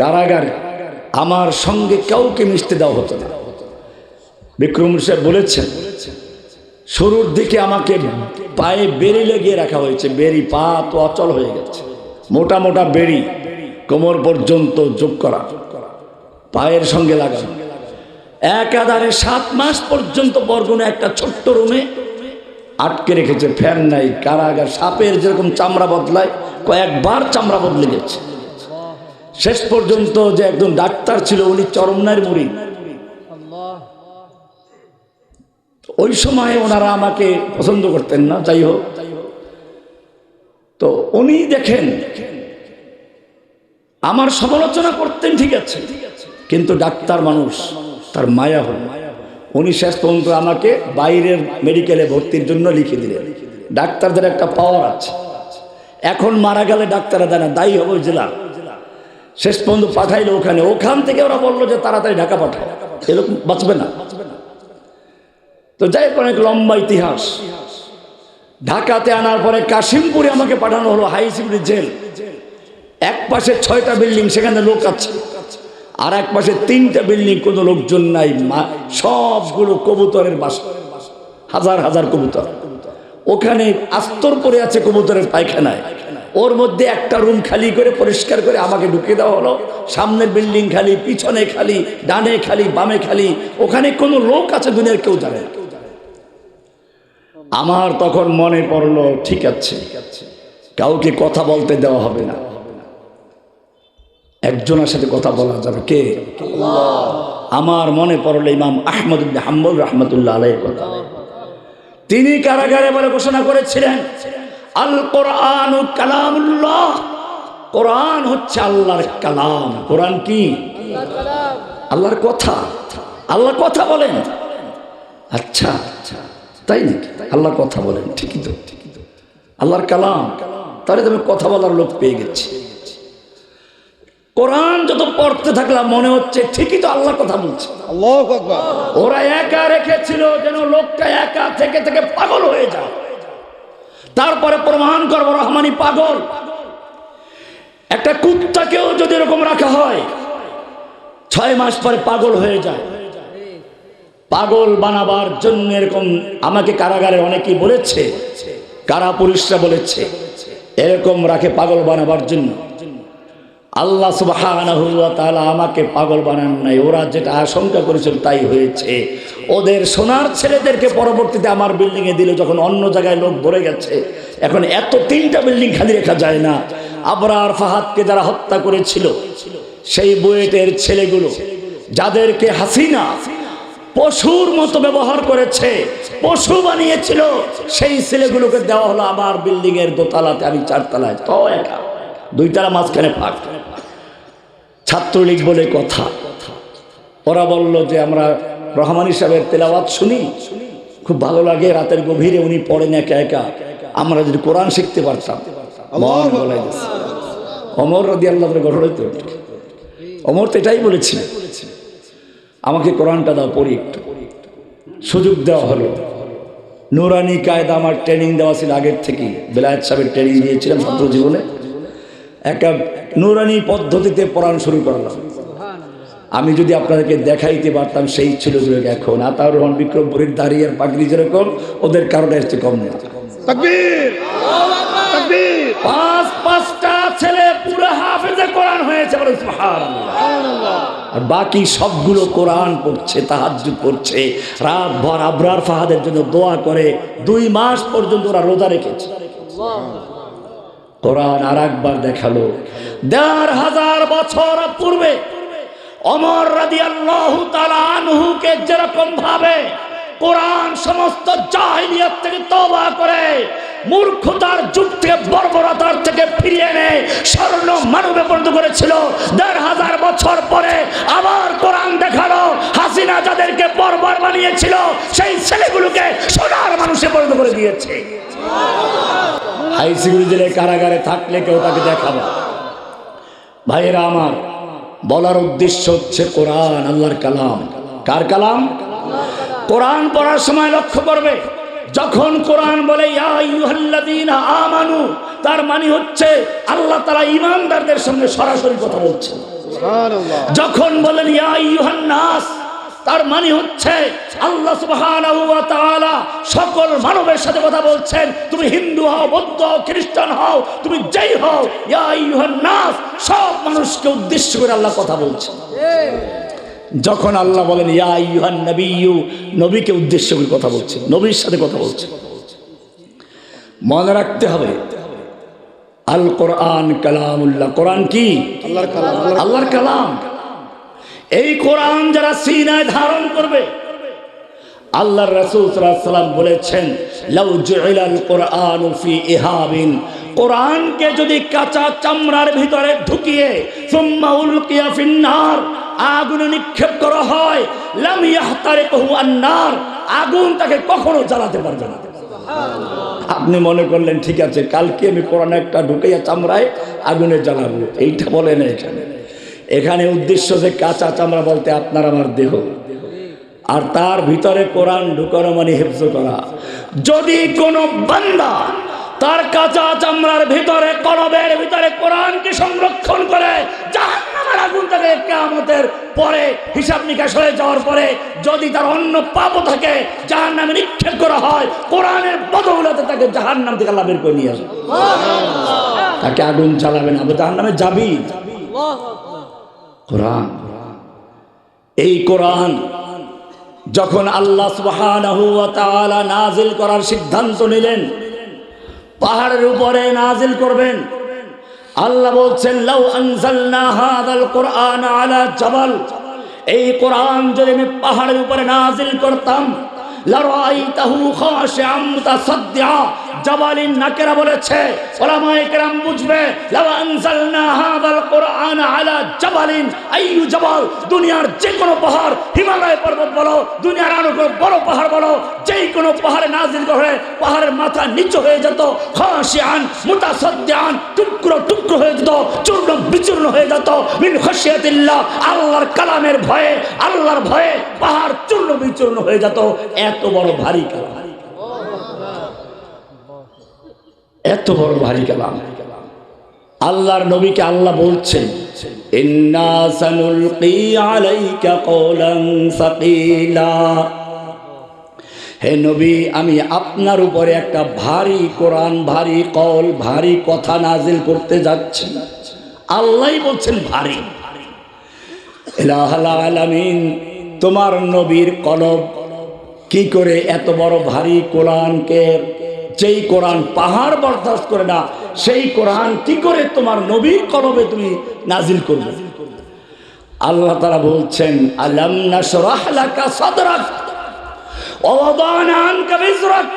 কারাগারে আমার সঙ্গে কাউকে মিশতে দেওয়া হতো না। বিক্রম সাহেব বলেছেন, শুরুর দিকে আমাকে পায়ে বেরি লেগিয়ে রাখা হয়েছে। বেরি পা তো অচল হয়ে গেছে। মোটা মোটা বেরি কোমর পর্যন্ত যোগ করা, পায়ের সঙ্গে লাগানো। একাধারে সাত মাস পর্যন্ত বরগুনে একটা ছোট্ট রুমে আটকে রেখেছে, ফ্যান নাই, কারাগার, সাপের যেরকম চামড়া বদলায়, কয়েকবার চামড়া বদলে গেছে। শেষ পর্যন্ত যে একজন ডাক্তার ছিল, উনি চরমনার মুড়ি। ওই সময় ওনারা আমাকে পছন্দ করতেন না, যাই হোক। তো উনি দেখেন, আমার সমালোচনা করতেন, ঠিক আছে, কিন্তু ডাক্তার মানুষ, তার মায়া হল। উনি শেষ পর্যন্ত আমাকে বাইরের মেডিকেলে ভর্তির জন্য লিখে দিলেন। ডাক্তারদের একটা পাওয়ার আছে। এখন মারা গেলে ডাক্তাররা দেয় না দায়ী হবে জেলা। শেষ পর্যন্ত পাঠাইলো ওখানে। ওখান থেকে ওরা বলল যে তাড়াতাড়ি ঢাকা পাঠায় এরকম বাঁচবে না। তো যাই হোক, অনেক লম্বা ইতিহাস। ঢাকাতে আনার পরে কাশিমপুরে আমাকে পাঠানো হলো হাই সিকিউরিটি জেল। এক পাশে ছয়টা বিল্ডিং, সেখানে লোক আছে। আর এক পাশে তিনটা বিল্ডিং, কোনো লোকজন নাই। সবগুলো কবুতরের বাস। হাজার হাজার কবুতর। ওখানে আস্তর পরে আছে কবুতরের পায়খানায়। ওর মধ্যে একটা রুম খালি করে পরিষ্কার করে আমাকে ঢুকিয়ে দেওয়া হলো। সামনের বিল্ডিং খালি, পিছনে খালি, ডানে খালি, বামে খালি। ওখানে কোনো লোক আছে দুনিয়ার কেউ জানে আমার তখন মনে পড়ল, ঠিক আছে, কাউকে কথা বলতে দেওয়া হবে না। একজনের সাথে কথা বলা যাবে কে? আমার মনে পড়ল ইমাম আহমদ হাম্বল রহমতুল্লাহ আলাইহির কথা তিনি কারাগারে বলে ঘোষণা করেছিলেন আল কোরআন কালামুল্লাহ। কোরআন হচ্ছে আল্লাহর কালাম। কোরআন কি? আল্লাহর কথা। আল্লাহ কথা বলেন। আচ্ছা তাই নাকি? আল্লাহ কথা বলেন ঠিকই তো। আল্লাহর কালাম। তাহলে তুমি কথা বলার লোক পেয়ে গেছি। কোরআন যত পড়তে থাকলাম মনে হচ্ছে ঠিকই তো আল্লাহ কথা বলছে। ওরা একা রেখেছিল যেন লোকটা একা থেকে থেকে পাগল হয়ে যায়। তারপরে প্রমাণ করব, রহমানি পাগল। একটা কুত্তাকেও যদি এরকম রাখা হয়, ছয় মাস পরে পাগল হয়ে যায়। পাগল বানাবার জন্য এরকম আমাকে কারাগারে অনেকেই বলেছে, কারা পুলিশরা বলেছে, এরকম রাখে পাগল বানাবার জন্য। আল্লাহ তাআলা আমাকে পাগল বানান নাই। ওরা যেটা আশঙ্কা করেছিল তাই হয়েছে। ওদের সোনার ছেলেদেরকে পরবর্তীতে আমার বিল্ডিংয়ে দিল যখন অন্য জায়গায় লোক ভরে গেছে। এখন এত তিনটা বিল্ডিং খালি রাখা যায় না। আবরার ফাহাদকে যারা হত্যা করেছিল, সেই বুয়েটের ছেলেগুলো, যাদেরকে হাসিনা পশুর মতো ব্যবহার করেছে, পশু বানিয়েছিল, সেই ছেলেগুলোকে দেওয়া হলো আমার বিল্ডিং এর দোতলাতে। আমি চারতলায় তো একা। দুইতলা মাঝখানে ফাঁক। ছাত্রলীগ বলে কথা। ওরা বলল যে আমরা রহমান সাহেবের তেলাওয়াত শুনি খুব ভালো লাগে রাতের গভীরে উনি পড়েন একা একা। আমরা যদি কোরআন শিখতে পারতাম। অমর রদি আল্লাহ ঘটনা তো অমর তো এটাই বলেছিল আমাকে কোরআনটা দাও পড়ি একটু। সুযোগ দেওয়া হলো। নুরানি কায়দা আমার ট্রেনিং দেওয়া ছিল আগের থেকেই। বেলায়েত সাহেবের ট্রেনিং দিয়েছিলাম ছাত্র জীবনে। একটা নুরানি পদ্ধতিতে পড়ানো শুরু করলাম। আমি যদি আপনাদেরকে দেখাইতে পারতাম সেই ছিল এখন। আতাউর রহমান বিক্রমপুরের দাঁড়িয়ে পাগড়ি যেরকম ওদের কারণে এসছে কম না তাকবীর! তাকবীর! পাঁচ পাঁচটা ছেলে পুরো হাফেজে কোরআন হয়েছে আর বাকি সবগুলো কোরআন পড়ছে তাহাজ্জুদ পড়ছে। রাত ভর আবরার ফাহাদের জন্য দোয়া করে দুই মাস পর্যন্ত ওরা রোজা রেখেছে। কোরআন আর একবার দেখাল। দেড় হাজার বছর পূর্বে অমর রাদি আল্লাহ আনহুকে যেরকম ভাবে কোরআন সমস্ত জাহিলিয়াত থেকে তবা করে, মূর্খতার যুগ থেকে বর্বরতার থেকে ফিরিয়ে এনে স্বর্ণ মানবে পরিণত করেছিল, দেড় হাজার বছর পরে আবার কোরআন দেখাল, হাসিনা যাদেরকে বর্বর বানিয়েছিল, সেই ছেলেগুলোকে সোনার মানুষে পরিণত করে দিয়েছে। হাই সিকিউরিটি জেলে কারাগারে থাকলে কেউ তাকে দেখাবে। ভাইয়েরা আমার বলার উদ্দেশ্য হচ্ছে কোরআন আল্লাহর কালাম। কার কালাম? কোরআন পড়ার সময় লক্ষ্য করবে যখন কোরআন বলে ইয়া আমানু তার মানে হচ্ছে আল্লাহ তারা ইমানদারদের সঙ্গে সরাসরি কথা বলছে যখন বলেন ইয়া আইয়ুহান নাস তার মানে হচ্ছে আল্লাহ সুবহানাহু ওয়া তাআলা সকল মানবের সাথে কথা বলছেন তুমি হিন্দু হও বৌদ্ধ হও খ্রিস্টান হও তুমি যেই হও ইয়া আইয়ুহান নাস সব মানুষকে উদ্দেশ্য করে আল্লাহ কথা বলছেন। যখন আল্লাহ বলেন ইয়া আইয়ুহান নবিয়্যু নবীকে উদ্দেশ্য করে কথা বলছেন নবীর সাথে কথা বলছেন। মনে রাখতে হবে আল কোরআন কালামুল্লাহ কোরআন কি? আল্লাহর কালাম। আল্লাহর আল্লাহর কালাম। এই কোরআন যারা সিনায় ধারণ করবে আল্লাহ রাসূল বলেছেন কোরআন কোরআনকে যদি কাঁচা চামড়ার ভিতরে ঢুকিয়ে, সুম্মা ফিন্নার, আগুনে নিক্ষেপ করা হয়, লাম ইয়াহতারিকহু আন্নার, আগুন তাকে কখনো জ্বালাতে পারবে না। আপনি মনে করলেন, ঠিক আছে, কালকে আমি কোরআন একটা ঢুকাইয়া চামড়ায় আগুনে জ্বালাবো। এইটা বলে না এখানে। এখানে উদ্দেশ্য যে কাঁচা চামড়া বলতে আপনার আমার দেহ। আর তার ভিতরে কোরআন ঢুকানো মানে হেফজ করা। যদি কোনো বান্দা তার কাঁচা চামড়ার ভিতরে কলবের ভিতরে কোরআনকে সংরক্ষণ করে জাহান্নামের আগুন তাকে কেয়ামতের পরে হিসাব নিকাশ হয়ে যাওয়ার পরে যদি তার অন্য পাপও থাকে জাহান্নামে নিক্ষেপ করা হয় কোরআনের বদৌলতে তাকে জাহান্নাম থেকে আল্লাহ বের করে নিয়ে আসবে। তাকে আগুন জ্বালাবে না জাহান্নামে যাবি? কোরআন। এই কোরআন যখন আল্লাহ সুবহানাহু ওয়া তাআলা নাজিল করার সিদ্ধান্ত নিলেন, পাহাড়ের উপরে নাজিল করবেন, আল্লাহ বলছেন, লাউ আনজালনা হাদাল কোরআন আলা জাবাল। এই কোরআন যদি আমি পাহাড়ের উপরে নাজিল করতাম, লারাইতাহু খাশিআম মুতাসাদ্দিআ জাবালিন নাকেরা বলেছে, ওলামায়ে কেরাম বুঝবে, লাউ আনজালনা হাদাল কোরআন আলা জাবালিন। আইয়ু জাবাল, দুনিয়ার যে কোনো পাহাড়, হিমালয় পর্বত বলো, দুনিয়ার আরও কোনো বড় পাহাড় বলো যেই কোনো পাহাড়ে নাজিল করে পাহাড়ের মাথা নিচু হয়ে যেত খাশিআন মুতাসাদ্দিআন টুকরো টুকরো হয়ে যেত, চূর্ণ বিচূর্ণ হয়ে যেত। মিন খাশিয়াতিল্লাহ, আল্লাহর কালামের ভয়ে, আল্লাহর ভয়ে পাহাড় চূর্ণ বিচূর্ণ হয়ে যেত। এত বড় ভারী কালাম। এত বড় ভারী কালাম। আল্লাহর নবীকে আল্লাহ বলছেন হে নবী, আমি আপনার উপরে একটা ভারী কোরআন, ভারী কল ভারী কথা নাজিল করতে যাচ্ছি। আল্লাহই বলছেন, ভারী। আলামিন, তোমার নবীর কলব কি করে এত বড় ভারী কোরআনকে যেই কোরআন পাহাড় বরদাস্ত করে না, সেই কোরআন কি করে তোমার নবীর কলবে তুমি নাজিল করবে? আল্লাহ তারা বলছেন, আলাম নাশরাহ লাকা সদরাক ওয়াদানা আনকা বিজরাক।